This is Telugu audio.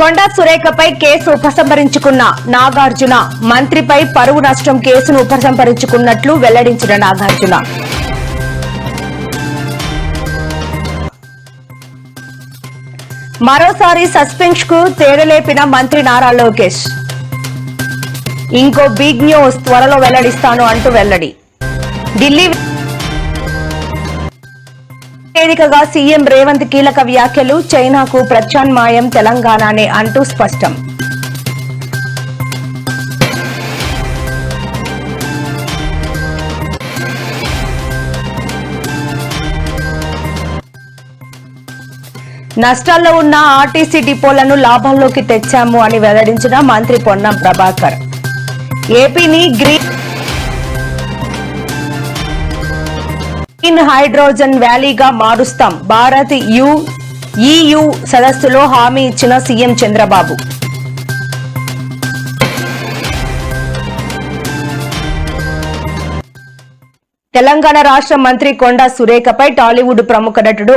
కొండా సురేఖపై కేసు ఉపసంహరించుకున్న నాగార్జున. మంత్రిపై పరువు నష్టం కేసును ఉపసంహరించుకున్నట్లు వెల్లడించిన నాగార్జున. మరోసారి సస్పెన్స్కు తేరలేపిన మంత్రి నారా లోకేష్. ఇంకో బిగ్ న్యూస్ త్వరలో వెల్లడిస్తాను అంటూ వెల్లడి. ఢిల్లీ వేదికగా సీఎం రేవంత్ కీలక వ్యాఖ్యలు చైనాకు ప్రత్యామ్నాయం తెలంగాణనే అంటూ స్పష్టం. నష్టాల్లో ఉన్న ఆర్టీసీ డిపోలను లాభాల్లోకి తెచ్చాము అని వెల్లడించిన మంత్రి పొన్నం ప్రభాకర్. ఏపీని గ్రీన్ గ్రీన్ హైడ్రోజన్ వ్యాలీగా మారుస్తాం. భారత్ యు ఈయు సదస్సులో హామీ ఇచ్చిన సీఎం చంద్రబాబు. తెలంగాణ రాష్ట్ర మంత్రి కొండా సురేఖపై టాలీవుడ్ ప్రముఖ నటుడు